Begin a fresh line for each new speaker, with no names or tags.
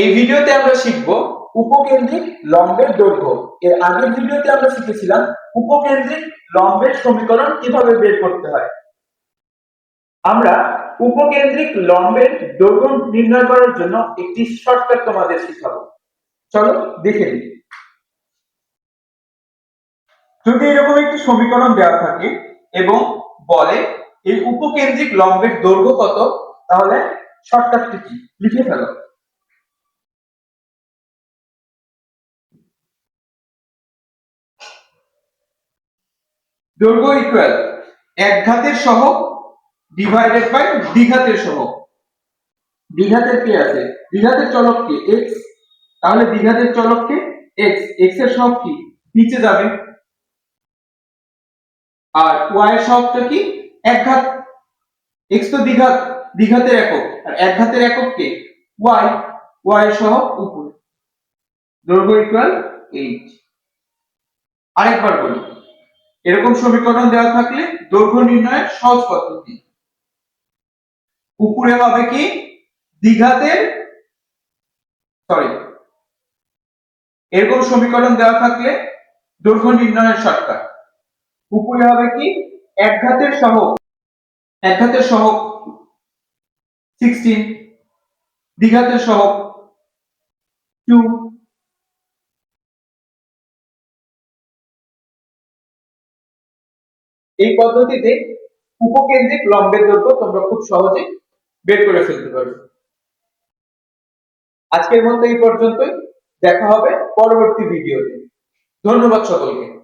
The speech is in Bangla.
এই ভিডিওতে আমরা শিখব উপকেন্দ্রিক লম্বের দৈর্ঘ্য। এর আগের ভিডিওতে আমরা শিখেছিলাম উপকেন্দ্রিক লম্বের সমীকরণ কীভাবে বের করতে হয়। আমরা উপকেন্দ্রিক লম্বের দৈর্ঘ্য নির্ণয় করার জন্য একটি শর্টকাট তোমাদের শিখাবো। চলো দেখে নিই। যদি এরকম একটি সমীকরণ দেওয়া থাকে এবং বলে এই উপকেন্দ্রিক লম্বের দৈর্ঘ্য কত, তাহলে শর্টকাটটি কি? লিখে ফেলো। দৈর্ঘ্য ইকুয়াল এক ঘাতের সহগ ডিভাইডেড বাই দ্বিঘাতের সহগ। দ্বিঘাতের কি আছে? দ্বিঘাতের চলক কি? x তাহলে দ্বিঘাতের চলক কে? x x এর সহগ কি? নিচে যাবে। আর y এর সহগটা কি? এক ঘাত। x তো দ্বিঘাত দ্বিঘাতের একক। আর এক ঘাতের একক কে? y y এর সহগ উপরে। দৈর্ঘ্য ইকুয়াল 8 আরেকবার বলি। এরকম সমীকরণ দেওয়া থাকলে দৈর্ঘ্য নির্ণয়ের সহজ পদ্ধতি। উপরে হবে কি? দ্বিঘাতের সরি এরকম সমীকরণ দেওয়া থাকলে দৈর্ঘ্য নির্ণয়ের শর্টকাট উপরে হবে কি? এক ঘাতের সহগ, এক ঘাতের সহগ সিক্সটিন দ্বিঘাতের সহগ টু এই পদ্ধতিতে উপকেন্দ্রিক লম্বের দৈর্ঘ্য তোমরা খুব সহজে বের করে ফেলতে পারবে। আজকের মতো এই পর্যন্তই। দেখা হবে পরবর্তী ভিডিওতে ধন্যবাদ সকলকে।